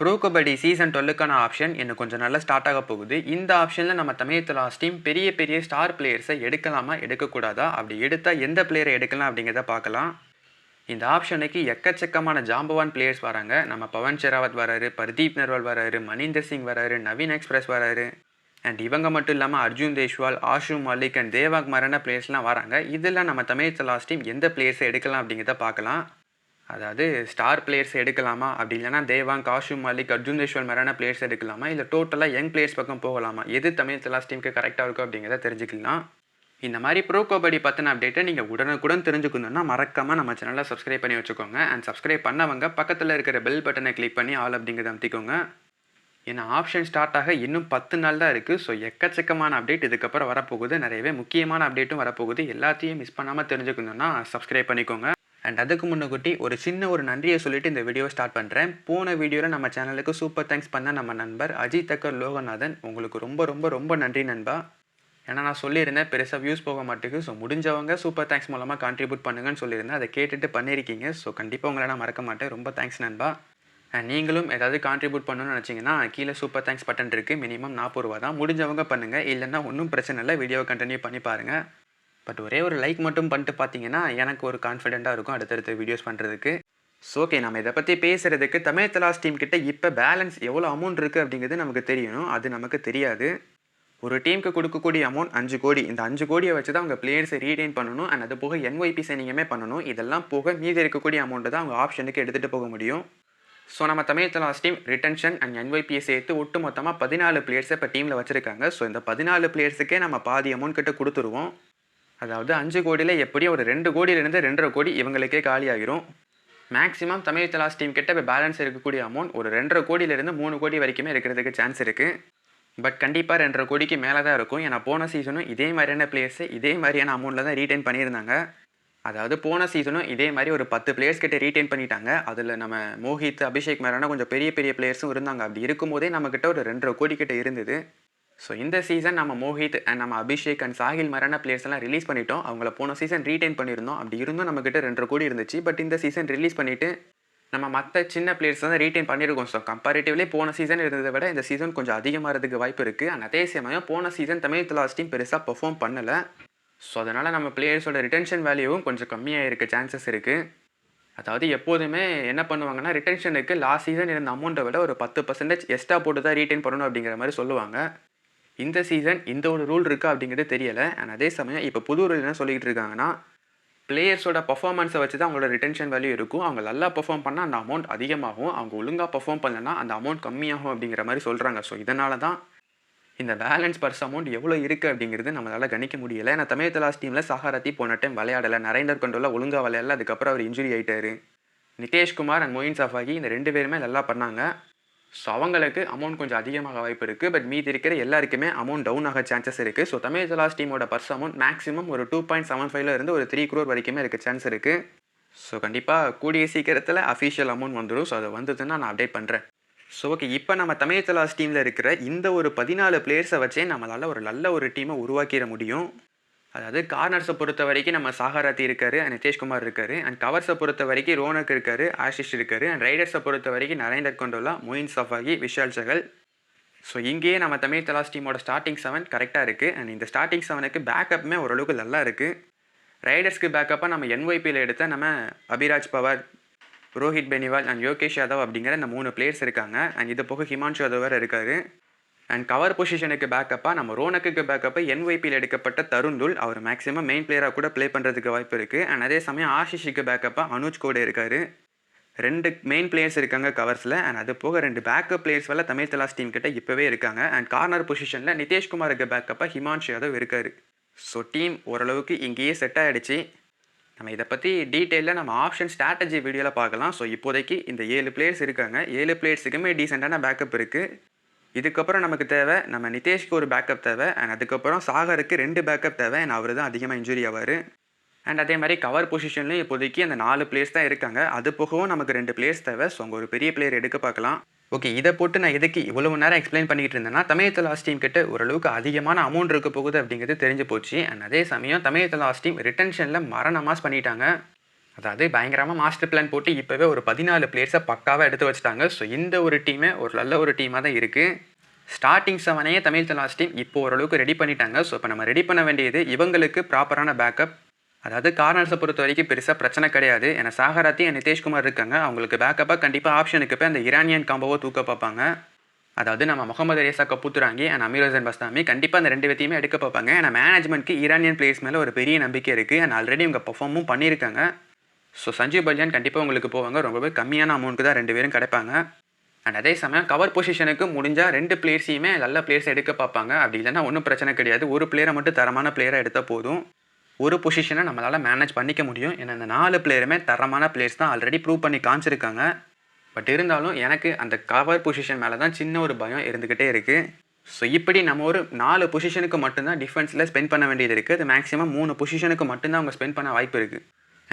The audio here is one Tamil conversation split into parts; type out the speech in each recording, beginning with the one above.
ப்ரோ கபடி சீசன் டுவெல்லுக்கான ஆப்ஷன் இன்னும் கொஞ்சம் நல்லா ஸ்டார்ட் ஆக போகுது. இந்த ஆப்ஷனில் நம்ம தமிழ் லாஸ்ட் டீம் பெரிய பெரிய ஸ்டார் பிளேயர்ஸை எடுக்கலாமா எடுக்கக்கூடாதா? அப்படி எடுத்தால் எந்த பிளேயரை எடுக்கலாம் அப்படிங்கிறத பார்க்கலாம். இந்த ஆப்ஷனுக்கு எக்கச்சக்கமான ஜாம்பவான் பிளேயர்ஸ் வராங்க. நம்ம பவன் ஷெராவத் வராரு பர்தீப் நர்வால் வராரு மணிந்தர் சிங் வராரு நவீன் எக்ஸ்பிரஸ் வராரு. அண்ட் இவங்க மட்டும் இல்லாமல் அர்ஜுன் தேஷ்வால் ஆஷு மாலிக் அண்ட் தேவாக் மரண பிளேயர்ஸ்லாம் வராங்க. இதில் நம்ம தமிழ் லாஸ்ட் டீம் எந்த பிளேயர்ஸை எடுக்கலாம் அப்படிங்கிறத பார்க்கலாம். அதாவது ஸ்டார் பிளேயர்ஸ் எடுக்கலாமா? அப்படி இல்லைனா தேவாங் காஷு மாலிக் அர்ஜுன் தேஷ்வால் மாதிரியான பிளேயர்ஸ் எடுக்கலாமா? இல்லை டோட்டலாக யங் பிளேயர்ஸ் பக்கம் போகலாமா? எது தமிழ் லாஸ்ட் டீமுக்கு கரெக்டாக இருக்கும் அப்படிங்கிறத தெரிஞ்சுக்கலாம். இந்த மாதிரி ப்ரோ கபடி பற்றின அப்டேட்டை நீங்கள் உடனுக்குடன் தெரிஞ்சுக்கணுன்னா மறக்காமல் நம்ம சேனலை சப்ஸ்கிரைப் பண்ணி வச்சுக்கோங்க. அண்ட் சப்ஸ்கிரைப் பண்ணவங்க பக்கத்தில் இருக்கிற பெல் பட்டனை கிளிக் பண்ணி ஆல் அப்படிங்கிறத அமுத்திக்கோங்க. ஏன்னா ஆப்ஷன் ஸ்டார்ட் ஆக இன்னும் பத்து நாள் தான் இருக்குது ஸோ எக்கச்சக்கமான அப்டேட் இதுக்கப்புறம் வரப்போகுது. நிறையவே முக்கியமான அப்டேட்டும் வரப்போகுது. எல்லாத்தையும் மிஸ் பண்ணாமல் தெரிஞ்சுக்கணுன்னா சப்ஸ்கிரைப் பண்ணிக்கோங்க. அண்ட் அதுக்கு முன்னக்குட்டி ஒரு சின்ன ஒரு நன்றியை சொல்லிட்டு இந்த வீடியோ ஸ்டார்ட் பண்ணுறேன் போன வீடியோவில் நம்ம சேனலுக்கு சூப்பர் தேங்க்ஸ் பண்ண நம்ம நண்பர் அஜித் தக்கர் லோகநாதன். உங்களுக்கு ரொம்ப ரொம்ப ரொம்ப நன்றி நண்பா. ஏன்னா நான் சொல்லியிருந்தேன் பெருசாக வியூஸ் போக மாட்டேங்குது. ஸோ முடிஞ்சவங்க சூப்பர் தேங்க்ஸ் மூலமாக கான்ட்ரிபியூட் பண்ணுங்கன்னு சொல்லியிருந்தேன். அதை கேட்டுட்டு பண்ணியிருக்கீங்க ஸோ கண்டிப்பாக உங்களை நான் மறக்க மாட்டேன். ரொம்ப தேங்க்ஸ் நண்பா. அண்ட் நீங்களும் ஏதாவது கான்ட்ரிபியூட் பண்ணணும்னு நினச்சிங்கன்னா கீழே சூப்பர் தேங்க்ஸ் பட்டன் இருக்குது மினிமம் நாற்பது ரூபா தான். முடிஞ்சவங்க பண்ணுங்கள் இல்லைன்னா ஒன்றும் பிரச்சனை இல்லை. வீடியோவை கண்டினியூ பண்ணி பாருங்கள் பட் ஒரே ஒரு லைக் மட்டும் பண்ணிட்டு பார்த்தீங்கன்னா எனக்கு ஒரு கான்ஃபிடெண்ட்டாக இருக்கும் அடுத்தடுத்த வீடியோஸ் பண்ணுறதுக்கு ஸோ ஓகே நம்ம இதை பற்றி பேசுகிறதுக்கு தமிழ் தலாஸ் டீம் கிட்ட இப்போ பேலன்ஸ் எவ்வளோ அமௌண்ட் இருக்குது அப்படிங்கிறது நமக்கு தெரியணும். அது நமக்கு தெரியாது. ஒரு டீமுக்கு கொடுக்கக்கூடிய அமௌண்ட் அஞ்சு கோடி. இந்த அஞ்சு கோடியை வச்சு தான் அவங்க பிளேயர்ஸை ரீடைன் பண்ணணும். அண்ட் அது போக என்ஒய்பி சைனிங்கமே பண்ணணும். இதெல்லாம் போக மீதி இருக்கக்கூடிய அமௌண்ட்டை தான் அவங்க ஆப்ஷனுக்கு எடுத்துகிட்டு போக முடியும். ஸோ நம்ம Tamil Thalaivas team retention and என்ஒய்பியை சேர்த்து ஒட்டு மொத்தமாக பதினாலு பிளேயர்ஸை இப்போ டீமில் வச்சுருக்காங்க. ஸோ இந்த பதினாலு பிளேயர்ஸுக்கே நம்ம பாதி அமௌண்ட் கிட்ட கொடுத்துருவோம். அதாவது அஞ்சு கோடியில் எப்படியும் ஒரு ரெண்டு கோடியிலேருந்து ரெண்டரை கோடி இவங்களுக்கே காலியாகிரும். மேக்ஸிமம் தமிழ் தலாஸ் டீம் கிட்ட இப்போ பேலன்ஸ் இருக்கக்கூடிய அமௌண்ட் ஒரு ரெண்டரை கோடியிலேருந்து மூணு கோடி வரைக்குமே இருக்கிறதுக்கு சான்ஸ் இருக்குது பட் கண்டிப்பாக ரெண்டரை கோடிக்கு மேலே தான் இருக்கும். ஏன்னா போன சீசனும் இதே மாதிரியான பிளேயர்ஸு இதே மாதிரியான அமௌண்ட்டில் தான் ரீட்டைன் பண்ணியிருந்தாங்க. அதாவது போன சீசனும் இதே மாதிரி ஒரு பத்து பிளேயர்ஸ் கிட்ட ரீட்டைன் பண்ணிட்டாங்க. அதில் நம்ம மோஹித் அபிஷேக் மாதிரியான கொஞ்சம் பெரிய பெரிய பிளேயர்ஸும் இருந்தாங்க. அப்படி இருக்கும்போதே நம்மக்கிட்ட ஒரு ரெண்டரை கோடி கிட்ட இருந்தது. ஸோ இந்த சீசன் நம்ம மோஹித் அண்ட் நம்ம அபிஷேக் அண்ட் சாஹில் மரான பிளேயர்ஸ் எல்லாம் ரிலீஸ் பண்ணிட்டோம். அவங்கள போன சீசன் ரீடைன் பண்ணியிருந்தோம். அப்படி இருந்தும் நம்மக்கிட்ட ரெண்டரை கோடி இருந்துச்சு. பட் இந்த சீசன் ரிலீஸ் பண்ணிவிட்டு நம்ம மற்ற சின்ன பிளேயர்ஸ் தான் ரீடைன் பண்ணியிருக்கோம். ஸோ கம்பேரிட்டிவ்லி போன சீசன் இருந்ததை விட இந்த சீசன் கொஞ்சம் அதிகமாகிறதுக்கு வாய்ப்பு இருக்குது அண்ட் அதே சமயம் போன சீசன் தமிழ் தலாஸ் டீம் பெருசாக பெர்ஃபார்ம் பண்ணலை. ஸோ அதனால் நம்ம பிளேயர்ஸோட ரிட்டன்ஷன் வேல்யூவும் கொஞ்சம் கம்மியாக இருக்க. சான்சஸ் இருக்குது அதாவது எப்போதுமே என்ன பண்ணுவாங்கன்னா ரிட்டன்ஷனுக்கு லாஸ்ட் சீசன் இருந்த அமௌண்ட்டை விட ஒரு பத்து பர்சன்டேஜ் எக்ஸ்ட்ரா போட்டு தான் ரீட்டைன் பண்ணணும் அப்படிங்கிற மாதிரி சொல்லுவாங்க. இந்த சீசன் இந்த ஒரு ரூல் இருக்கா அப்படிங்கிறது தெரியலை. அண்ட் அதே சமயம் இப்போ புது ரூல் என்ன சொல்லிக்கிட்டு இருக்காங்கன்னா பிளேயர்ஸோட பர்ஃபார்மன்ஸை வச்சு தான் அவங்களோட ரிட்டன்ஷன் வேல்யூ இருக்கும். அவங்க நல்லா பர்ஃபார்ம் பண்ணால் அந்த அமௌண்ட் அதிகமாகும். அவங்க ஒழுங்காக பர்ஃபார்ம் பண்ணலன்னா அந்த அமௌண்ட் கம்மியாகும் அப்படிங்கிற மாதிரி சொல்கிறாங்க ஸோ இதனால தான் இந்த பேலன்ஸ் பர்ஸ் அமௌண்ட் எவ்வளோ இருக்குது அப்படிங்கிறது நம்மளால் கணிக்க முடியலை. ஏன்னா தமிழ் தலாஸ் டீமில் சஹாரத்தி போன டைம் விளையாடலை. நரேந்தர் கொண்டோல ஒழுங்காக விளையாடல. அதுக்கப்புறம் அவர் இன்ஜுரி ஆகிட்டாரு நிதேஷ்குமார் அண்ட் மொயின் சஃபாகி இந்த ரெண்டு பேருமே நல்லா பண்ணாங்க. ஸோ அவங்களுக்கு அமௌண்ட் கொஞ்சம் அதிகமாக வாய்ப்பு இருக்குது பட் மீதி இருக்கிற எல்லாருக்குமே அமௌண்ட் டவுன் ஆக சான்சஸ் இருக்குது ஸோ தமிழ் ஜலாஸ் டீமோட பர்ஸ் அமௌண்ட் மேக்ஸிமம் ஒரு டூ பாயிண்ட் செவன் ஃபைவ்ல இருந்து ஒரு த்ரீ க்ரோர் வரைக்குமே இருக்க சான்ஸ் இருக்குது ஸோ கண்டிப்பாக கூடிய சீக்கிரத்தில் அஃபிஷியல் அமௌண்ட் வந்துடும் ஸோ அது வந்ததுன்னா நான் அப்டேட் பண்ணுறேன் ஸோ ஓகே இப்போ நம்ம தமிழ்சலாஸ் டீமில் இருக்கிற இந்த ஒரு பதினாலு பிளேயர்ஸை வச்சே நம்மளால் ஒரு நல்ல ஒரு டீமை உருவாக்கிட முடியும். அதாவது கார்னர்ஸை பொறுத்த வரைக்கும் நம்ம சாகராத்தி இருக்காரு அண்ட் நிதேஷ்குமார் இருக்காரு அண்ட் கவர்ஸை பொறுத்த வரைக்கும் ரோனக் இருக்காரு ஆஷிஷ் இருக்காரு அண்ட் ரைடர்ஸை பொறுத்த வரைக்கும் Narender Kandola Moein Shafaghi Vishal Chahal so இங்கேயே நம்ம தமிழ் தலாஸ் டீமோட ஸ்டார்டிங் செவன் கரெக்டாக இருக்குது அண்ட் இந்த ஸ்டார்டிங் செவனுக்கு பேக்கப்புமே ஓரளவுக்கு நல்லா இருக்குது ரைடர்ஸ்க்கு பேக்கப்பாக நம்ம என்ஒய்பியில் எடுத்த நம்ம அபிராஜ் பவார் ரோஹித் பெனிவால் அண்ட் யோகேஷ் யாதவ் அப்படிங்கிற இந்த மூணு பிளேயர்ஸ் இருக்காங்க அண்ட் இது போக ஹிமான்ஷு யாதவ் வேறு இருக்காரு. அண்ட் கவர் பொசிஷனுக்கு பேக்கப்பாக நம்ம ரோனக்கு பேக்கப்பாக என்ஒய்பியில் எடுக்கப்பட்ட தருந்துல் அவர் மேக்ஸிமம் மெயின் பிளேயராக கூட ப்ளே பண்ணுறதுக்கு வாய்ப்பு இருக்குது அண்ட் அதே சமயம் ஆஷிஷுக்கு பேக்கப்பாக அனுஜ் கூட இருக்கார். ரெண்டு மெயின் பிளேயர்ஸ் இருக்காங்க கவர்ஸில் அண்ட் அது போக ரெண்டு பேக்கப் பிளேயர்ஸ் வரல தமிழ் தலாஸ் டீம் கிட்ட இப்போவே இருக்காங்க. அண்ட் கார்னர் பொசிஷனில் நிதேஷ்குமாருக்கு பேக்கப்பாக ஹிமான்ஷு யாதவ் இருக்கார். ஸோ டீம் ஓரளவுக்கு இங்கேயே செட் ஆகிடுச்சு நம்ம இதை பற்றி டீட்டெயிலில் நம்ம ஆப்ஷன் ஸ்ட்ராட்டஜி வீடியோவில் பார்க்கலாம். ஸோ இப்போதைக்கு இந்த ஏழு பிளேயர்ஸ் இருக்காங்க. ஏழு பிளேயர்ஸுக்குமே டீசெண்டான பேக்கப் இருக்குது இதுக்கப்புறம் நமக்கு தேவை நம்ம நிதேஷ்க்கு ஒரு பேக்கப் தேவை அண்ட் அதுக்கப்புறம் சாகருக்கு ரெண்டு பேக்கப் தேவை அண்ட் அவர் தான் அதிகமாக இன்ஜுரி ஆவார். அண்ட் அதே மாதிரி கவர் பொசிஷன்லையும் இப்போதைக்கு அந்த நாலு பிளேஸ் தான் இருக்காங்க. அது போகவும் நமக்கு ரெண்டு பிளேஸ் தேவை. ஸோ அங்கே ஒரு பெரிய பிளேயர் எடுக்க பார்க்கலாம். ஓகே இதை போட்டு நான் எதுக்கு இவ்வளவு நேரம் எக்ஸ்பிளைன் பண்ணிக்கிட்டு இருந்தேன்னா தமிழ் லாஸ்ட் டீம் கிட்ட ஓரளவுக்கு அதிகமான அமௌண்ட் இருக்க போகுது அப்படிங்கிறது தெரிஞ்சு போச்சு. அண்ட் அதே சமயம் தமிழ் லாஸ்ட் டீம் ரிட்டன்ஷனில் மரணமாஸ் பண்ணிட்டாங்க. அதாவது பயங்கரமாக மாஸ்டர் பிளான் போட்டு இப்போவே ஒரு பதினாலு பிளேயர்ஸை பக்காவாக எடுத்து வச்சுட்டாங்க. ஸோ இந்த ஒரு டீமே ஒரு நல்ல ஒரு டீமாக தான் இருக்குது ஸ்டார்டிங் செவனையே தமிழ் தலாஸ் டீம் இப்போ ஓரளவுக்கு ரெடி பண்ணிட்டாங்க. ஸோ இப்போ நம்ம ரெடி பண்ண வேண்டியது இவங்களுக்கு ப்ராப்பரான பேக்கப் அதாவது கார்னர்ஸை பொறுத்த வரைக்கும் பெருசாக பிரச்சனை கிடையாது. ஏன்னா சாகராத்தி நிதேஷ்குமார் இருக்காங்க. அவங்களுக்கு பேக்கப்பாக கண்டிப்பாக ஆப்ஷனுக்கு போய் அந்த இரானியன் காம்போவோ தூக்க பார்ப்பாங்க. அதாவது நம்ம முகமது ரேசா கப்புத்துராங்கி அண்ட் அமீர் ஹசன் பஸ்தாமி கண்டிப்பாக அந்த ரெண்டு பேத்தையுமே எடுக்க பார்ப்பாங்க. ஏன்னா மேனேஜ்மெண்ட்க்கு ஈரானியன் பிளேயர்ஸ் மேலே ஒரு பெரிய நம்பிக்கை இருக்குது அண்ட் ஆல்ரெடி இவங்க பர்ஃபார்மும் பண்ணியிருக்காங்க. ஸோ சஞ்சீவ் பல்யான் கண்டிப்பாக உங்களுக்கு போவாங்க. ரொம்பவே கம்மியான அமௌண்ட்டு தான் ரெண்டு பேரும் கிடைப்பாங்க. அண்ட் அதே சமயம் கவர் பொசிஷனுக்கு முடிஞ்சால் ரெண்டு பிளேயர்ஸையுமே நல்ல பிளேயர்ஸ் எடுக்க பார்ப்பாங்க. அப்படி இல்லைன்னா ஒன்றும் பிரச்சனை கிடையாது. ஒரு பிளேயரை மட்டும் தரமான பிளேயரை எடுத்தால் போதும். ஒரு பொசிஷனை நம்மளால் மேனேஜ் பண்ணிக்க முடியும். ஏன்னா அந்த நாலு பிளேயருமே தரமான பிளேயர்ஸ் தான் ஆல்ரெடி ப்ரூவ் பண்ணி காமிச்சிருக்காங்க. பட் இருந்தாலும் எனக்கு அந்த கவர் பொசிஷன் மேலே தான் சின்ன ஒரு பயம் இருந்துக்கிட்டே இருக்குது ஸோ இப்படி நம்ம ஒரு நாலு பொசிஷனுக்கு மட்டும்தான் டிஃபென்ஸில் ஸ்பெண்ட் பண்ண வேண்டியது இருக்குது அது மேக்ஸிமம் மூணு பொசிஷனுக்கு மட்டும்தான் அவங்க ஸ்பெண்ட் பண்ண வாய்ப்பு இருக்குது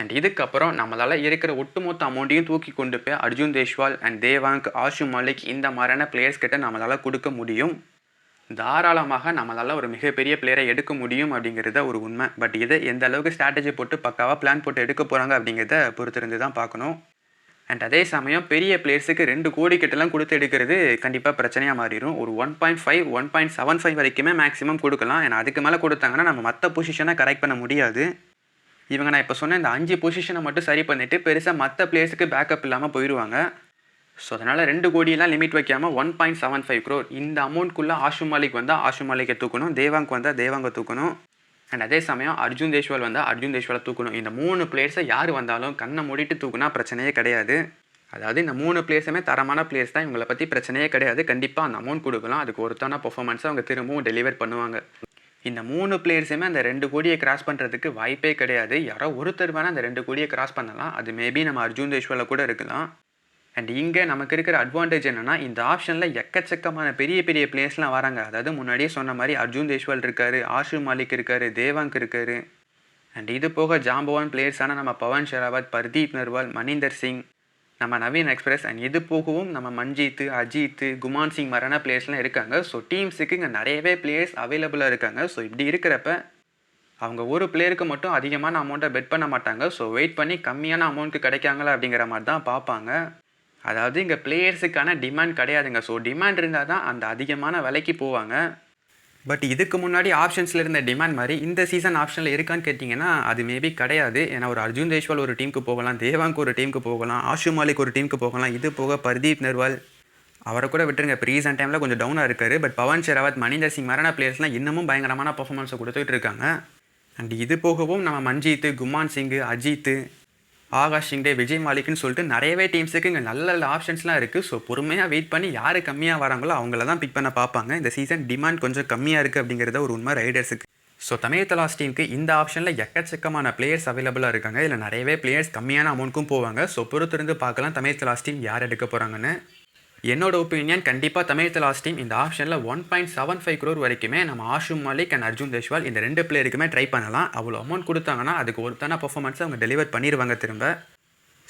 அண்ட் இதுக்கப்புறம் நம்மளால் இருக்கிற ஒட்டுமொத்த அமௌண்ட்டையும் தூக்கி கொண்டு போய் அர்ஜுன் தேஷ்வால் அண்ட் தேவாங்க் ஆஷு மாலிக் இந்த மாதிரியான பிளேயர்ஸ் கிட்ட நம்மளால் கொடுக்க முடியும். தாராளமாக நம்மளால் ஒரு மிகப்பெரிய பிளேயரை எடுக்க முடியும் அப்படிங்கிறத ஒரு உண்மை. பட் இதை எந்த அளவுக்கு ஸ்ட்ராட்டஜி போட்டு பக்காவாக பிளான் போட்டு எடுக்க போகிறாங்க அப்படிங்கிறத பொறுத்திருந்து தான் பார்க்கணும். அண்ட் அதே சமயம் பெரிய பிளேயர்ஸுக்கு ரெண்டு கோடி கிட்டலாம் கொடுத்து எடுக்கிறது கண்டிப்பாக பிரச்சனையாக மாறிடும் ஒரு one point five one point seven five வரைக்குமே மேக்ஸிமம் கொடுக்கலாம். ஏன்னா அதுக்கு மேலே கொடுத்தாங்கன்னா நம்ம மற்ற பொசிஷனை கரெக்ட் பண்ண முடியாது. இவங்க நான் இப்போ சொன்ன இந்த அஞ்சு பொசிஷனை மட்டும் சரி பண்ணிவிட்டு பெருசாக மற்ற பிளேயர்ஸுக்கு பேக்கப் இல்லாமல் போயிடுவாங்க ஸோ அதனால் ரெண்டு கோடியெல்லாம் லிமிட் வைக்காமல் one point seven five crore இந்த அமௌண்ட்குள்ளே ஆஷு மாலிக் வந்தால் ஆஷு மாலிக்கை தூக்கணும் தேவாங்க் வந்தால் தேவாங்க தூக்கணும். அண்ட் அதே சமயம் அர்ஜுன் தேஷ்வால் வந்தால் அர்ஜுன் தேஷ்வாலை தூக்கணும். இந்த மூணு பிளேயர்ஸை யார் வந்தாலும் கண்ணை மூடிட்டு தூக்குனா பிரச்சனையே கிடையாது. அதாவது இந்த மூணு பிளேயர்ஸுமே தரமான பிளேயர்ஸ் தான் இவங்களை பற்றி பிரச்சனையே கிடையாது. கண்டிப்பாக அந்த அமௌண்ட் கொடுக்கலாம். அதுக்கு ஒருத்தான பர்ஃபார்மன்ஸை அவங்க திரும்பவும் டெலிவர் பண்ணுவாங்க. இந்த மூணு பிளேயர்ஸுமே அந்த ரெண்டு கோடியை கிராஸ் பண்ணுறதுக்கு வாய்ப்பே கிடையாது. யாரோ ஒருத்தர் வேணால் அந்த ரெண்டு கோடியை கிராஸ் பண்ணலாம். அது மேபி நம்ம அர்ஜுன் தேஷ்வாலில் கூட இருக்கலாம். அண்ட் இங்கே நமக்கு இருக்கிற அட்வான்டேஜ் என்னென்னா இந்த ஆப்ஷனில் எக்கச்சக்கமான பெரிய பெரிய பிளேயர்ஸ்லாம் வராங்க. அதாவது முன்னாடியே சொன்ன மாதிரி அர்ஜுன் தேஷ்வால் இருக்கார் ஆஷு மாலிக் இருக்கார் தேவாங்க் இருக்கார். அண்ட் இது போக ஜாம்பவான் பிளேயர்ஸான நம்ம பவன் ஷெராவத் பர்தீப் நர்வால் மணிந்தர் சிங் நம்ம நவீன் எக்ஸ்பிரஸ் அண்ட் இது போகவும் நம்ம மஞ்சித் அஜித் குமான் சிங் மாதிரியான பிளேயர்ஸ்லாம் இருக்காங்க. ஸோ டீம்ஸுக்கு இங்கே நிறையவே பிளேயர்ஸ் அவைலபிளாக இருக்காங்க. ஸோ இப்படி இருக்கிறப்ப அவங்க ஒரு பிளேயருக்கு மட்டும் அதிகமான அமௌண்ட்டை பெட் பண்ண மாட்டாங்க. ஸோ வெயிட் பண்ணி கம்மியான அமௌண்ட்டுக்கு கிடைக்காங்களா அப்படிங்கிற மாதிரி தான் பார்ப்பாங்க. அதாவது இங்கே பிளேயர்ஸுக்கான டிமாண்ட் கிடையாதுங்க. ஸோ டிமாண்ட் இருந்தால் தான் அந்த அதிகமான விலைக்கு போவாங்க. பட் இதுக்கு முன்னாடி ஆப்ஷன்ஸில் இருந்த டிமாண்ட் மாதிரி இந்த சீசன் ஆப்ஷனில் இருக்கான்னு கேட்டிங்கன்னா அது மேபி கிடையாது. ஏன்னா ஒரு அர்ஜுன் தேஷ்வால் ஒரு டீமுக்கு போகலாம் தேவாங்க் ஒரு டீமுக்கு போகலாம் ஆஷு மாலிக் ஒரு டீமுக்கு போகலாம் இது போக பர்தீப் நர்வால். அவரை கூட விட்டுருங்க இப்போ ரீசெண்ட் டைமில் கொஞ்சம் டவுனாக இருக்காரு. பட் பவன் ஷெராவத் மணிந்தர் சிங் மரணா பிளேயர்ஸ்லாம் இன்னமும் பயங்கரமான பர்ஃபார்மன்ஸை கொடுத்துட்டு இருக்காங்க. அண்ட் இது போகவும் நம்ம மஞ்சித் குமான் சிங்கு அஜித்து ஆகாஷ் சிங்டே விஜய் மாலிக்னு சொல்லிட்டு நிறையவே டீம்ஸுக்கு இங்கே நல்ல நல்ல ஆப்ஷன்ஸ்லாம் இருக்குது ஸோ பொறுமையாக வெயிட் பண்ணி யார் கம்மியாக வராங்களோ அவங்கள தான் பிக் பண்ண பார்ப்பாங்க. இந்த சீசன் டிமாண்ட் கொஞ்சம் கம்மியாக இருக்குது அப்படிங்கிறத ஒரு உண்மை ரைடர்ஸுக்கு ஸோ தமிழ் தலாஸ் டீமுக்கு இந்த ஆப்ஷனில் எக்கச்சக்கமான பிளேயர்ஸ் அவைலபிளாக இருக்காங்க. இதில் நிறையவே பிளேயர்ஸ் கம்மியான அமௌண்ட்க்கும் போவாங்க. ஸோ பொறுத்திருந்து பார்க்கலாம் தமிழ் தலாஸ் டீம் யார் எடுக்க போகிறாங்கன்னு என்னோட ஒப்பீனியன் கண்டிப்பாக தமிழ் லாஸ்ட் டீம் இந்த ஆப்ஷனில் one point seven five crore வரைக்குமே நம்ம ஆஷும் மாலிக் அண்ட் அர்ஜுன் தேஷ்வால் இந்த ரெண்டு பிளேயருக்குமே ட்ரை பண்ணலாம். அவ்வளோ அமௌண்ட் கொடுத்தாங்கன்னா அதுக்கு ஒருத்தான பர்ஃபார்மன்ஸை அவங்க டெலிவர் பண்ணிடுவாங்க திரும்ப.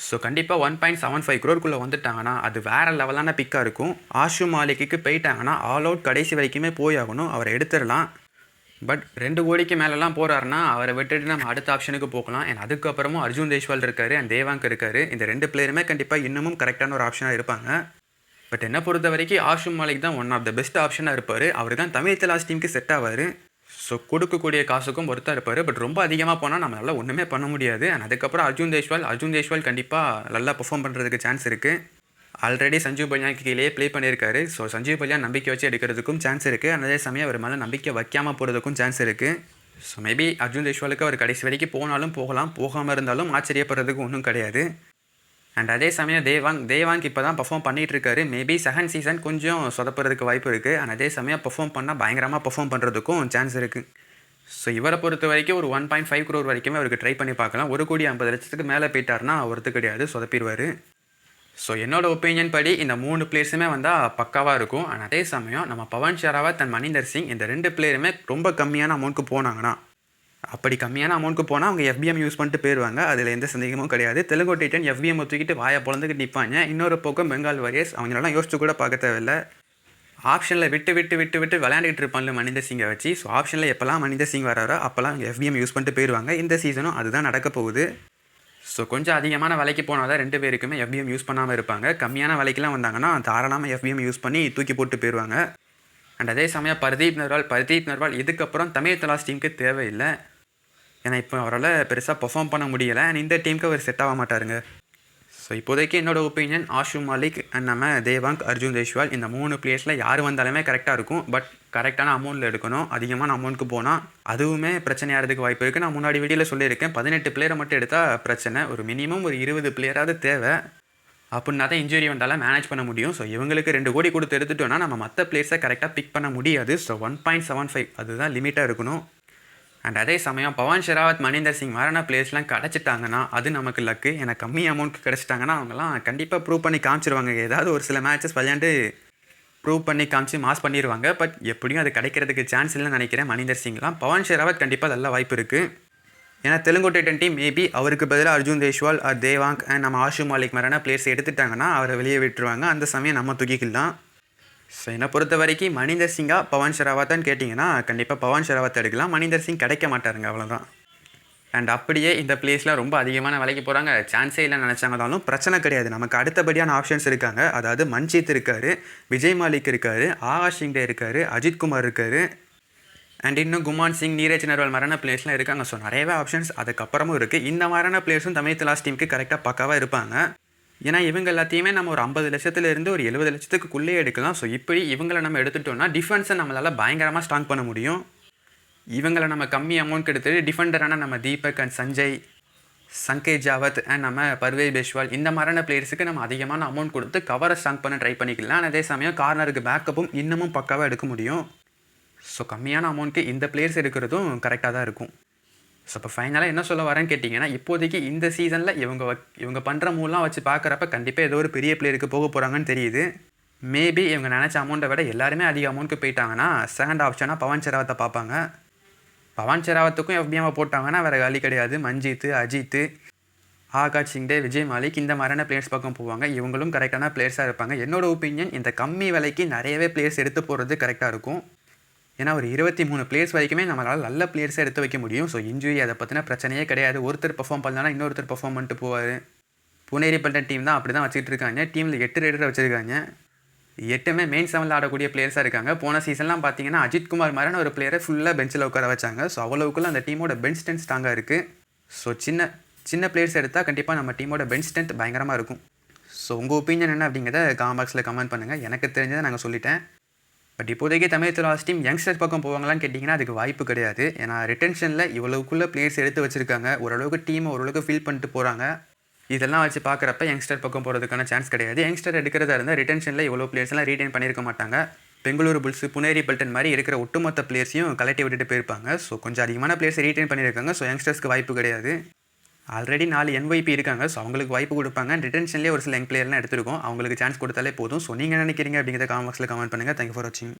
ஸோ கண்டிப்பாக ஒன் பாயிண்ட் செவன் ஃபைவ் க்ரோருக்குள்ளே வந்துட்டாங்கன்னா அது வேறு லெவலான பிக்காக இருக்கும். ஆஷு மாலிக்கு போயிட்டாங்கன்னா ஆல் அவுட் கடைசி வரைக்குமே போய் ஆகணும் அவரை எடுத்துடலாம். பட் ரெண்டு கோடிக்கு மேலெலாம் போகிறாருன்னா அவரை விட்டுட்டு நம்ம அடுத்த ஆப்ஷனுக்கு போகலாம். அண்ட் அதுக்கப்புறமும் அர்ஜுன் தேஷ்வால் இருக்கார் அண்ட் தேவாங்க் இருக்கார். இந்த ரெண்டு பிளேயருமே கண்டிப்பாக இன்னமும் கரெக்டான ஒரு ஆப்ஷனாக இருப்பாங்க. பட் என்னை பொறுத்த வரைக்கும் ஆஷும் மாலிக் தான் ஒன் ஆஃப் த பெஸ்ட் ஆப்ஷனாக இருப்பார். அவர் தான் தமிழ் தலாஸ் டீமுக்கு செட் ஆவார். ஸோ கொடுக்கக்கூடிய காசுக்கும் பொறுத்தா இருப்பார். பட் ரொம்ப அதிகமாக போனால் நம்மளால் ஒன்றுமே பண்ண முடியாது. அண்ட் அதுக்கப்புறம் அர்ஜுன் தேஷ்வால் அர்ஜுன் தேஷ்வால் கண்டிப்பாக நல்லா பெர்ஃபார்ம் பண்ணுறதுக்கு சான்ஸ் இருக்குது ஆல்ரெடி சஞ்சீவ் பல்யாக்கு கீழே ப்ளே பண்ணியிருக்காரு ஸோ சஞ்சீவ் பல்யான் நம்பிக்கை வச்சு எடுக்கிறதுக்கும் சான்ஸ் இருக்குது அதே சமயம் அவர் மேலே நம்பிக்கை வைக்காமல் போகிறதுக்கும் சான்ஸ் இருக்குது ஸோ மேபி அர்ஜுன் தேஷ்வாலுக்கு அவர் கடைசி வரைக்கும் போனாலும் போகலாம். போகாமல் இருந்தாலும் ஆச்சரியப்படுறதுக்கு ஒன்றும் கிடையாது. அண்ட் அதே சமயம் தேவாங் தேவாங்க் இப்போ தான் பர்ஃபார்ம் பண்ணிகிட்டு இருக்காரு மேபி செகண்ட் சீசன் கொஞ்சம் சொதப்புறதுக்கு வாய்ப்பு இருக்குது அண்ட் அதே சமயம் பர்ஃபார்ம் பண்ணால் பயங்கரமாக பர்ஃபார்ம் பண்ணுறதுக்கும் சான்ஸ் இருக்குது ஸோ இவரை பொறுத்த வரைக்கும் ஒரு ஒன் பாயிண்ட் ஃபைவ் க்ரோர் வரைக்குமே அவருக்கு ட்ரை பண்ணி பார்க்கலாம். ஒரு கோடி ஐம்பது லட்சத்துக்கு மேலே போயிட்டார்னா ஒருத்து கிடையாது சொதப்பிடுவார். ஸோ என்னோட ஒப்பீனியன் படி இந்த மூணு பிளேயர்ஸுமே வந்தால் பக்காவாக இருக்கும். அண்ட் அதே சமயம் நம்ம பவன் ஷெராவத் அண்ட் மணிந்தர் சிங் இந்த ரெண்டு பிளேயருமே ரொம்ப கம்மியான அமௌண்ட்டுக்கு போனாங்கன்னா அப்படி கம்மியான அமௌண்ட்டுக்கு போனால் அவங்க எஃபிஎம் யூஸ் பண்ணிட்டு போயிடுவாங்க அதில் எந்த சந்தேகமும் கிடையாது. தெலுங்கு டைட்டன் எஃபிஎம் தூக்கிட்டு வாயை பிறந்துக்கிட்டு நிற்பாங்க இன்னொரு பக்கம் பெங்கால் வாரியர்ஸ் அவங்களெல்லாம் யோசிச்சு கூட பார்க்க தேவையில்லை. ஆப்ஷனில் விட்டு விட்டு விட்டு விட்டு விளையாண்டுட்டு இருப்பான்ல மனித சிங்கை வச்சு. ஸோ ஆப்ஷனில் எப்போல்லாம் மனித சிங் வராரோ அப்போல்லாம் அவங்க எஃபிஎம் யூஸ் பண்ணிட்டு போயிடுவாங்க இந்த சீசனும் அதுதான் நடக்க போகுது. ஸோ கொஞ்சம் அதிகமான விலைக்கு போனால் தான் ரெண்டு பேருக்குமே எஃபிஎம் யூஸ் பண்ணாமல் இருப்பாங்க. கம்மியான விலைக்கெல்லாம் வந்தாங்கன்னா தாராளமாக எஃபிஎம் யூஸ் பண்ணி தூக்கி போட்டு போயிடுவாங்க அண்ட் அதே சமயம் பர்தீப் நர்வால் பர்தீப் நர்வால் இதுக்கப்புறம் தமிழ் தலாஸ் டீமுக்கு தேவையில்லை. ஏன்னா இப்போ அவரால் பெருசாக பர்ஃபார்ம் பண்ண முடியலை. அண்ட் இந்த டீமுக்கு அவர் செட் ஆக மாட்டாருங்க. ஸோ இப்போதைக்கு என்னோட ஒப்பீனியன் ஆஷு மாலிக் அண்ட் நம்ம தேவாங்க் அர்ஜுன் தேஷ்வால் இந்த மூணு பிளேஸில் யார் வந்தாலுமே கரெக்டாக இருக்கும். பட் கரெக்டான அமௌண்ட்டில் எடுக்கணும். அதிகமான அமௌண்ட்க்கு போனால் அதுவுமே பிரச்சனையாகிறதுக்கு வாய்ப்பு இருக்குது நான் முன்னாடி வீடியோவில் சொல்லியிருக்கேன் பதினெட்டு பிளேயரை மட்டும் எடுத்தால் பிரச்சனை. ஒரு மினிமம் ஒரு இருபது பிளேயராவது தேவை. அப்படின்னா தான் இன்ஜுரி வந்தாலும் மேனேஜ் பண்ண முடியும். ஸோ இவங்களுக்கு ரெண்டு கோடி கொடுத்து எடுத்துட்டோன்னா நம்ம மற்ற பிளேயர்ஸை கரெக்டாக பிக் பண்ண முடியாது. So one point seven five அதுதான் லிமிட்டாக இருக்கணும். அண்ட் அதே சமயம் பவன் ஷெராவத் மணிந்தர் சிங் மாதிரியான பிளேஸ்லாம் கிடச்சிட்டாங்கன்னா அது நமக்கு லக்கு எனக்கு கம்மி அமௌண்ட்க்கு கிடச்சிட்டாங்கன்னா அவங்கலாம் கண்டிப்பாக ப்ரூவ் பண்ணி காமிச்சிருவாங்க. ஏதாவது ஒரு சில மேட்சஸ் விளையாண்டு ப்ரூவ் பண்ணி காமிச்சு மாஸ் பண்ணிடுவாங்க பட் எப்படியும் அது கிடைக்கிறதுக்கு சான்ஸ் இல்லைன்னு நினைக்கிறேன் மணிந்தர் சிங்லாம். பவன் ஷெராவத் கண்டிப்பாக நல்ல வாய்ப்பு இருக்குது ஏன்னா தெலுங்கு டைட்டன் டீம் மேபி அவருக்கு பதிலாக அர்ஜுன் தேஷ்வால் ஆர் தேவாங்க் அண்ட் நம்ம ஆஷு மாலிக் மாதிரியான பிளேயர்ஸ் எடுத்துட்டாங்கன்னா அவரை வெளியே விட்டுருவாங்க. அந்த சமயம் நம்ம தூக்கிக்கலாம். ஸோ என்னை பொறுத்த வரைக்கும் மணிந்தர் சிங்கா பவன் ஷெராவத்தான்னு கேட்டிங்கன்னா கண்டிப்பாக பவான் ஷெராவத் எடுக்கலாம். மணிந்தர் சிங் கிடைக்க மாட்டாருங்க அவ்வளோதான் அண்ட் அப்படியே இந்த பிளேஸில் ரொம்ப அதிகமான விலைக்கு போகிறாங்க சான்ஸே இல்லைன்னு நினச்சாங்கனாலும் பிரச்சனை கிடையாது. நமக்கு அடுத்தபடியான ஆப்ஷன்ஸ் இருக்காங்க. அதாவது மன்ஜித் இருக்கார் விஜய் மாலிக் இருக்கார் ஆகாஷ் சிங்டே இருக்கார் அஜித் குமார் இருக்கார். அண்ட் இன்னும் குமான் சிங் நீரஜ் நர்வால் மரண பிளேஸ்லாம் இருக்காங்க. ஸோ நிறையவே ஆப்ஷன்ஸ் அதுக்கப்புறமும் இருக்குது இந்த மரண பிளேஸும் தமிழ் தலாஸ் டீமுக்கு கரெக்டாக பக்காவாக இருப்பாங்க. ஏன்னா இவங்க எல்லாத்தையுமே நம்ம ஒரு ஐம்பது லட்சத்துலேருந்து ஒரு எழுபது லட்சத்துக்குள்ளே எடுக்கலாம். ஸோ இப்படி இவங்களை நம்ம எடுத்துட்டோம்னா டிஃபென்ஸை நம்மளால் பயங்கரமாக ஸ்ட்ராங் பண்ண முடியும். இவங்களை நம்ம கம்மி அமௌண்ட் எடுத்துட்டு டிஃபெண்டரான நம்ம Deepak and Sanjay Sange Javad and நம்ம பர்வே பேஷ்வால் இந்த மாதிரியான பிளேயர்ஸுக்கு நம்ம அதிகமான அமௌண்ட் கொடுத்து கவரை ஸ்ட்ராங் பண்ண ட்ரை பண்ணிக்கலாம். அதே சமயம் கார்னருக்கு பேக்கப்பும் இன்னமும் பக்காவாக எடுக்க முடியும். ஸோ கம்மியான அமௌண்ட்டுக்கு இந்த பிளேயர்ஸ் எடுக்கிறதும் கரெக்டாக தான் இருக்கும். ஸோ இப்போ ஃபைனலாக என்ன சொல்ல வரேன்னு கேட்டிங்கன்னா இப்போதைக்கு இந்த சீசனில் இவங்க வ- இவங்க பண்ணுற மூலாம் வச்சு பார்க்குறப்ப கண்டிப்பாக ஏதோ ஒரு பெரிய பிளேயருக்கு போக போகிறாங்கன்னு தெரியுது. மேபி இவங்க நினச்ச அமௌண்ட்டை விட எல்லாருமே அதிக அமௌண்ட்டுக்கு போயிட்டாங்கன்னா செகண்ட் ஆப்ஷனாக பவன் செராவத்தை பார்ப்பாங்க. பவன் செராவத்துக்கும் எஃபிஎம்ஐ போட்டாங்கன்னா வேறு காலி கிடையாது. மஞ்சித் அஜித் ஆகாஷ் சிங்டே விஜய் மாலிக் இந்த மாதிரியான பிளேயர்ஸ் பக்கம் போவாங்க. இவங்களும் கரெக்டான பிளேயர்ஸாக இருப்பாங்க. என்னோட ஒப்பீனியன் இந்த கம்மி விலைக்கு நிறையவே பிளேயர்ஸ் எடுத்து போகிறது கரெக்டாக இருக்கும். ஏன்னா ஒரு இருபத்தி மூணு பிளேயர்ஸ் வரைக்குமே நம்மளால் நல்ல பிளேயர்ஸை எடுத்து வைக்க முடியும். ஸோ இன்ஜுரி அதை பற்றின பிரச்சனையே கிடையாது. ஒருத்தர் பெர்ஃபார்ம் பண்ணலனா இன்னொருத்தர் பர்ஃபார்ம் பண்ணிட்டு போவார். புனேரி பண்ணுற டீம் தான் அப்படி தான் வச்சுட்டு இருக்காங்க டீமில் எட்டு ரைடரை வச்சுருக்காங்க. எட்டுமே மெயின் செவனில் ஆடக்கூடிய பிளேயர்ஸாக இருக்காங்க. போன சீசன்லாம் பார்த்தீங்கன்னா அஜித் குமார் மாதிரியான ஒரு பிளேயரை ஃபுல்லாக பெஞ்சில் உட்கார வச்சாங்க. ஸோ அவ்வளவுக்குள்ள அந்த டீமோட பெஞ்ச் ஸ்ட்ரென்த் ஸ்ட்ராங்காக இருக்குது ஸோ சின்ன சின்ன பிளேயர்ஸ் எடுத்தால் கண்டிப்பாக நம்ம டீமோட பெஞ்ச் ஸ்ட்ரென்த் பயங்கரமாக இருக்கும். ஸோ உங்கள் ஒப்பீனியன் என்ன அப்படிங்கிறத காமெண்ட் பாக்ஸில் கமெண்ட் பண்ணுங்கள் எனக்கு தெரிஞ்சதை நாங்கள் சொல்லிட்டேன். பட் இப்போதைக்கு தமிழ் துலாஸ் டீம் யங்ஸ்டர் பக்கம் போவாங்களான்னு கேட்டிங்கன்னா அதுக்கு வாய்ப்பு கிடையாது. ஏன்னா ரிட்டன்ஷனில் இவ்வளவுக்குள்ளே பிளேயர்ஸ் எடுத்து வச்சுருக்காங்க. ஓரளவுக்கு டீமை ஓரளவுக்கு ஃபீல் பண்ணிட்டு போகிறாங்க இதெல்லாம் வச்சு பார்க்குறப்ப யங்ஸ்டர் பக்கம் போகிறதுக்கான சான்ஸ் கிடையாது. யங்ஸ்டர் எடுக்கிறதா இருந்தால் ரிட்டன்ஷனில் இவ்வளோ பிளேயர்ஸ்லாம் ரீடைன் பண்ணியிருக்க மாட்டாங்க. பெங்களூரு புல்ஸ் புனேரி பல்டன் மாதிரி இருக்கிற ஒட்டுமொத்த பிளேயர்ஸையும் கலட்டி விட்டுட்டு போயிருப்பாங்க. ஸோ கொஞ்சம் அதிகமான பிளேயர்ஸ் ரீட்டைன் பண்ணியிருக்காங்க. ஸோ யங்ஸ்டர்ஸ்க்கு வாய்ப்பு கிடையாது. ஆல்ரெடி நாலு என்ஒய்பி இருக்காங்க. ஸோ அவங்களுக்கு வாய்ப்பு கொடுப்பாங்க. ரிட்டன்ஷன்லேயே ஒரு சில யங் பிளேயர்லாம் எடுத்துருக்கோம். அவங்களுக்கு சான்ஸ் கொடுத்தாலே போதும். ஸோ நீங்கள் நினைக்கிறீங்க அப்படிங்கிறத காமெண்ட்ஸில் கமெண்ட் பண்ணுங்கள் தேங்க்யூ ஃபார் வாட்சிங்